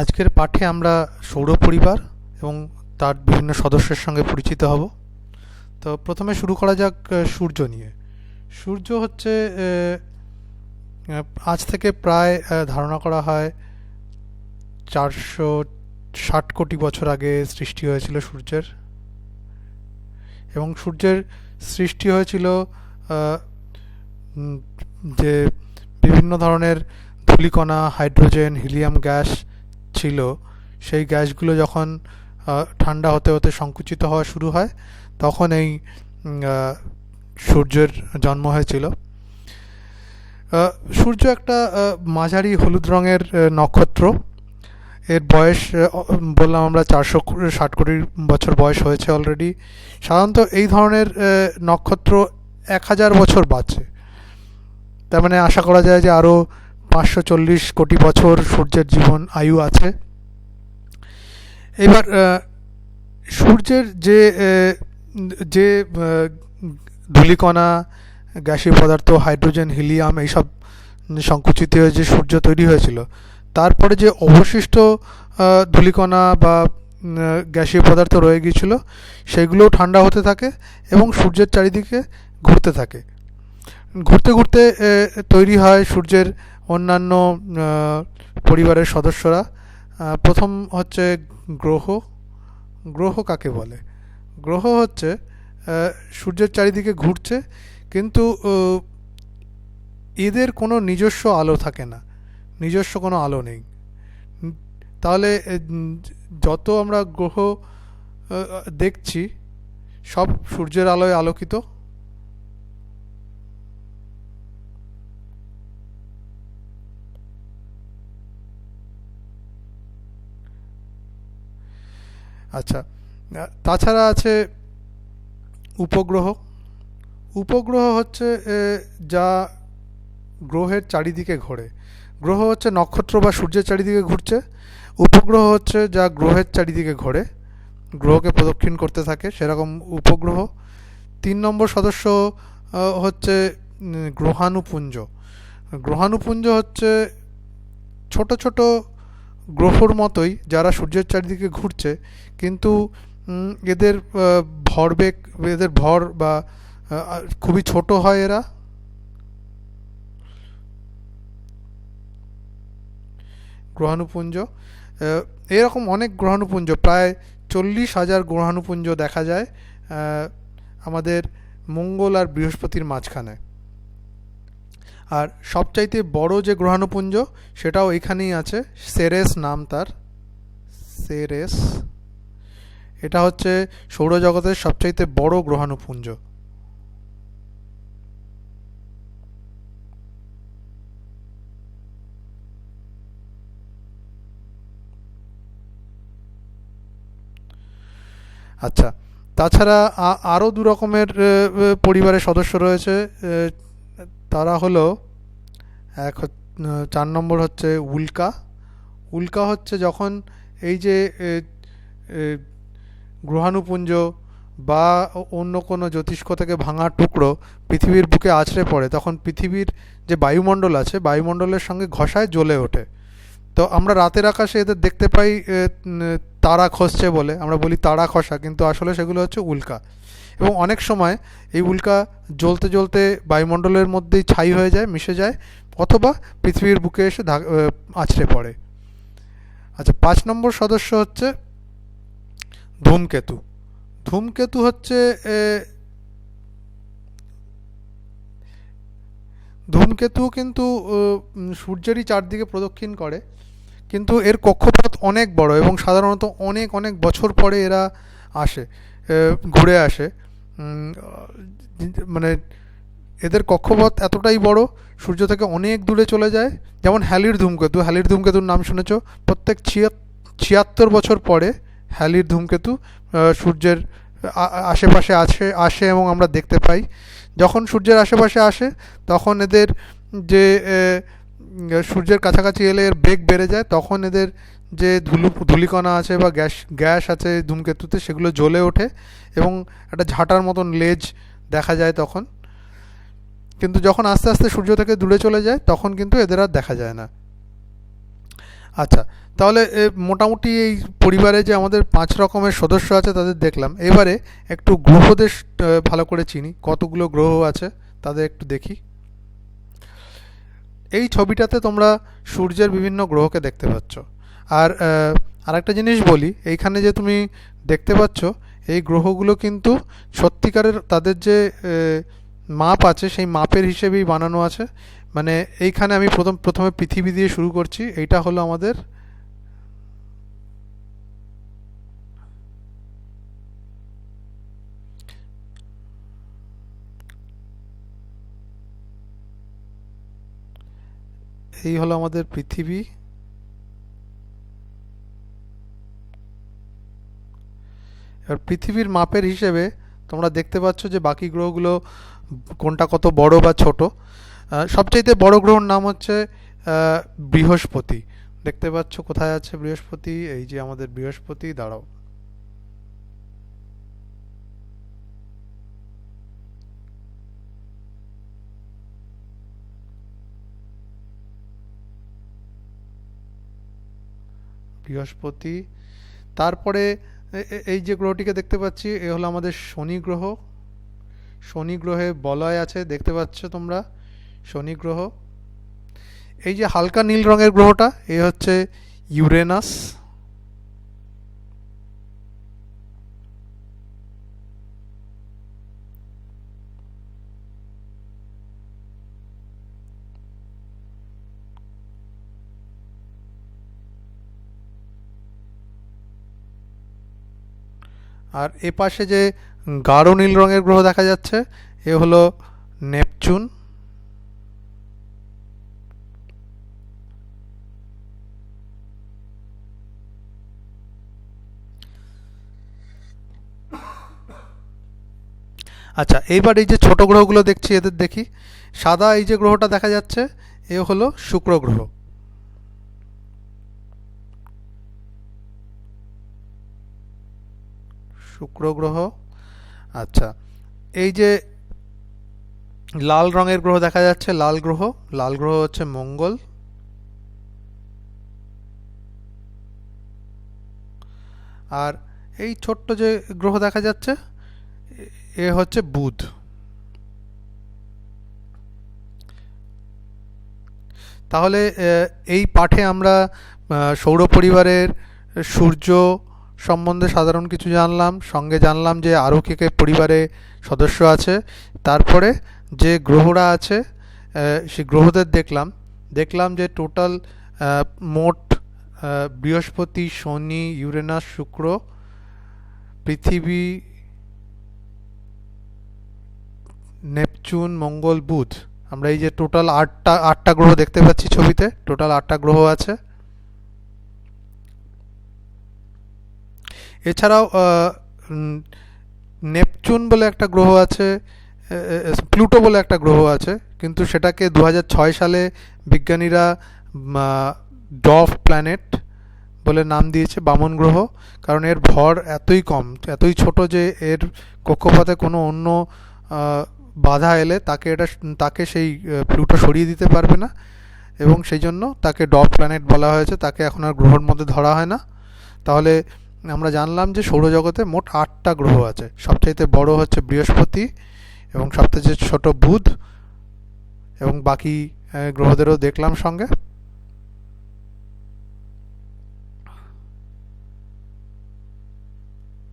আজকের পাঠে আমরা সৌর পরিবার এবং তার বিভিন্ন সদস্যের সঙ্গে পরিচিত হব। তো প্রথমে শুরু করা যাক সূর্য নিয়ে। সূর্য হচ্ছে আজ থেকে প্রায় ধারণা করা হয় চারশো ষাট কোটি বছর আগে সৃষ্টি হয়েছিল সূর্যের। এবং সূর্যের সৃষ্টি হয়েছিল যে বিভিন্ন ধরনের ধূলিকণা, হাইড্রোজেন, হিলিয়াম গ্যাস ছিল, সেই গ্যাসগুলো যখন ঠান্ডা হতে হতে সংকুচিত হওয়া শুরু হয়, তখন এই সূর্যের জন্ম হয়েছিল। সূর্য একটা মাঝারি হলুদ রঙের নক্ষত্র। এর বয়স বললাম আমরা চারশো ষাট কোটি বছর বয়স হয়েছে অলরেডি সাধারণত এই ধরনের নক্ষত্র এক হাজার বছর বাঁচে। তার মানে আশা করা যায় যে আরও পাঁচশো চল্লিশ কোটি বছর সূর্যের জীবন আয়ু আছে। এবার সূর্যের যে যে ধূলিকণা, গ্যাসীয় পদার্থ, হাইড্রোজেন, হিলিয়াম এইসব সংকুচিত হয়ে যে সূর্য তৈরি হয়েছিল, তারপরে যে অবশিষ্ট ধূলিকণা বা গ্যাসীয় পদার্থ রয়ে গিয়েছিল, সেগুলোও ঠান্ডা হতে থাকে এবং সূর্যের চারিদিকে ঘুরতে থাকে। ঘুরতে ঘুরতে তৈরি হয় সূর্যের অন্যান্য পরিবারের সদস্যরা। প্রথম হচ্ছে গ্রহ। গ্রহ কাকে বলে? গ্রহ হচ্ছে সূর্যের চারিদিকে ঘুরছে, কিন্তু এদের কোনো নিজস্ব আলো থাকে না। নিজস্ব কোনো আলো নেই। তাহলে যত আমরা গ্রহ দেখছি, সব সূর্যের আলোয় আলোকিত। আচ্ছা তাছাড়া আছে উপগ্রহ। উপগ্রহ হচ্ছে যা গ্রহের চারিদিকে ঘোরে। গ্রহ হচ্ছে নক্ষত্র বা সূর্যের চারিদিকে ঘুরছে। উপগ্রহ হচ্ছে যা গ্রহের চারিদিকে ঘোরে। গ্রহকে প্রদক্ষিণ করতে থাকে, সেরকম উপগ্রহ। তিন নম্বর সদস্য হচ্ছে গ্রহাণুপুঞ্জ। গ্রহাণুপুঞ্জ হচ্ছে ছোট ছোট গ্রহর মতোই যারা সূর্যের চারিদিকে ঘুরছে, কিন্তু এদের ভরবেগ এদের ভর বা খুবই ছোট হয় এরা? গ্রহাণুপুঞ্জ এরকম অনেক গ্রহাণুপুঞ্জ, প্রায় চল্লিশ হাজার গ্রহাণুপুঞ্জ দেখা যায় আমাদের মঙ্গল আর বৃহস্পতির মাঝখানে। আর সবচাইতে বড় যে গ্রহাণুপুঞ্জ, সেটাও এখানেই আছে। সেরেস নাম তার। সেরেস। এটা হচ্ছে সৌরজগতের সবচাইতে বড় গ্রহাণুপুঞ্জ। আচ্ছা তাছাড়া আরও দু রকমের পরিবারের সদস্য রয়েছে তারা হলো, এক চার নম্বর হচ্ছে উল্কা। উল্কা হচ্ছে যখন এই যে গ্রহাণুপুঞ্জ বা অন্য কোনো জ্যোতিষ্ক থেকে ভাঙা টুকরো পৃথিবীর বুকে আছড়ে পড়ে, তখন পৃথিবীর যে বায়ুমণ্ডল আছে, বায়ুমণ্ডলের সঙ্গে ঘষায় জ্বলে ওঠে। তো আমরা রাতের আকাশে এদের দেখতে পাই তারা খসছে বলে। আমরা বলি তারা খসা, কিন্তু আসলে সেগুলো হচ্ছে উল্কা। এবং অনেক সময় এই উল্কা জ্বলতে জ্বলতে বায়ুমণ্ডলের মধ্যেই ছাই হয়ে যায়, মিশে যায়, অথবা পৃথিবীর বুকে এসে আছড়ে পড়ে। আচ্ছা পাঁচ নম্বর সদস্য হচ্ছে ধূমকেতু। ধূমকেতু হচ্ছে ধূমকেতু কিন্তু সূর্যেরই চারদিকে প্রদক্ষিণ করে, কিন্তু এর কক্ষপথ অনেক বড় এবং সাধারণত অনেক অনেক বছর পরে এরা আসে ঘুরে আসে। মানে এদের কক্ষপথ এতটাই বড়, সূর্য থেকে অনেক দূরে চলে যায়। যেমন হ্যালির ধূমকেতু হ্যালির ধূমকেতুর নাম শুনেছ? প্রত্যেক ছিয়াত ছিয়াত্তর বছর পরে হ্যালির ধূমকেতু সূর্যের আশেপাশে আছে আসে এবং আমরা দেখতে পাই। যখন সূর্যের আশেপাশে আসে, তখন এদের যে সূর্যের কাছাকাছি এলে এর বেগ বেড়ে যায়। তখন এদের যে ধুলু, ধুলিকণা আছে বা গ্যাস গ্যাস আছে ধূমকেতুতে, সেগুলো জ্বলে ওঠে এবং একটা ঝাঁটার মতন লেজ দেখা যায় তখন। কিন্তু যখন আস্তে আস্তে সূর্য থেকে দূরে চলে যায়, তখন কিন্তু এদের আর দেখা যায় না। আচ্ছা তাহলে মোটামুটি এই পরিবারে যে আমাদের পাঁচ রকমের সদস্য আছে তাদের দেখলাম। এবারে একটু গ্রহদের ভালো করে চিনি। কতগুলো গ্রহ আছে তাদের একটু দেখি। এই ছবিটাতে তোমরা সূর্যের বিভিন্ন গ্রহকে দেখতে পাচ্ছ। আর আরেকটা জিনিস বলি, এইখানে যে তুমি দেখতে পাচ্ছ, এই গ্রহগুলো কিন্তু সত্যিকারের তাদের যে মাপ আছে, সেই মাপের হিসেবেই বানানো আছে। মানে এইখানে আমি প্রথম, প্রথমে পৃথিবী দিয়ে শুরু করছি, এইটা হলো আমাদের এই হলো আমাদের পৃথিবী। এবার পৃথিবীর মাপের হিসেবে তোমরা দেখতে পাচ্ছ যে বাকি গ্রহগুলো কোনটা কত বড় বা ছোট। সবচাইতে বড় গ্রহর নাম হচ্ছে বৃহস্পতি। দেখতে পাচ্ছ কোথায় আছে বৃহস্পতি? এই যে আমাদের বৃহস্পতি, দাঁড়াও। বৃহস্পতি, তারপরে এই যে গ্রহটিকে দেখতে পাচ্ছি, এ হলো আমাদের শনি গ্রহ। শনি গ্রহে বলয় আছে, দেখতে পাচ্ছ তোমরা? শনি গ্রহ। এই যে হালকা নীল রঙের গ্রহটা, এ হচ্ছে ইউরেনাস। আর এ পাশে যে গাঢ় নীল রঙের গ্রহ দেখা যাচ্ছে, এ হলো নেপচুন। আচ্ছা এইবার এই যে ছোট গ্রহগুলো দেখছি, এদের দেখি। সাদা এই যে গ্রহটা দেখা যাচ্ছে, এ হলো শুক্র গ্রহ। শুক্র গ্রহ। আচ্ছা এই যে লাল রঙের গ্রহ দেখা যাচ্ছে, লাল গ্রহ। লাল গ্রহ হচ্ছে মঙ্গল। আর এই ছোট্ট যে গ্রহ দেখা যাচ্ছে, এ- হচ্ছে বুধ। তাহলে এই পাঠে আমরা সৌর পরিবারের সূর্য সম্বন্ধে সাধারণ কিছু জানলাম, সঙ্গে জানলাম যে আরও কে কে পরিবারে সদস্য আছে। তারপরে যে গ্রহরা আছে সেই গ্রহদের দেখলাম। দেখলাম যে টোটাল মোট বৃহস্পতি, শনি, ইউরেনাস, শুক্র, পৃথিবী, নেপচুন, মঙ্গল, বুধ। আমরা এই যে টোটাল আটটা আটটা গ্রহ দেখতে পাচ্ছি ছবিতে। টোটাল আটটা গ্রহ আছে। এছাড়াও নেপচুন বলে একটা গ্রহ আছে প্লুটো বলে একটা গ্রহ আছে, কিন্তু সেটাকে দু হাজার ছয় সালে বিজ্ঞানীরা ডফ প্ল্যানেট বলে নাম দিয়েছে, বামন গ্রহ, কারণ এর ভর এতই কম, এতই ছোট যে এর কক্ষপথে কোনো অন্য বাধা এলে তাকে এটা, তাকে সেই প্লুটো সরিয়ে দিতে পারবে না, এবং সেই জন্য তাকে ডফ প্ল্যানেট বলা হয়েছে, তাকে এখন আর গ্রহর মধ্যে ধরা হয় না। তাহলে আমরা জানলাম যে সৌরজগতে মোট আটটা গ্রহ আছে। সবচাইতে বড় হচ্ছে বৃহস্পতি এবং সবচেয়ে ছোট বুধ এবং বাকি গ্রহদেরও দেখলাম সঙ্গে।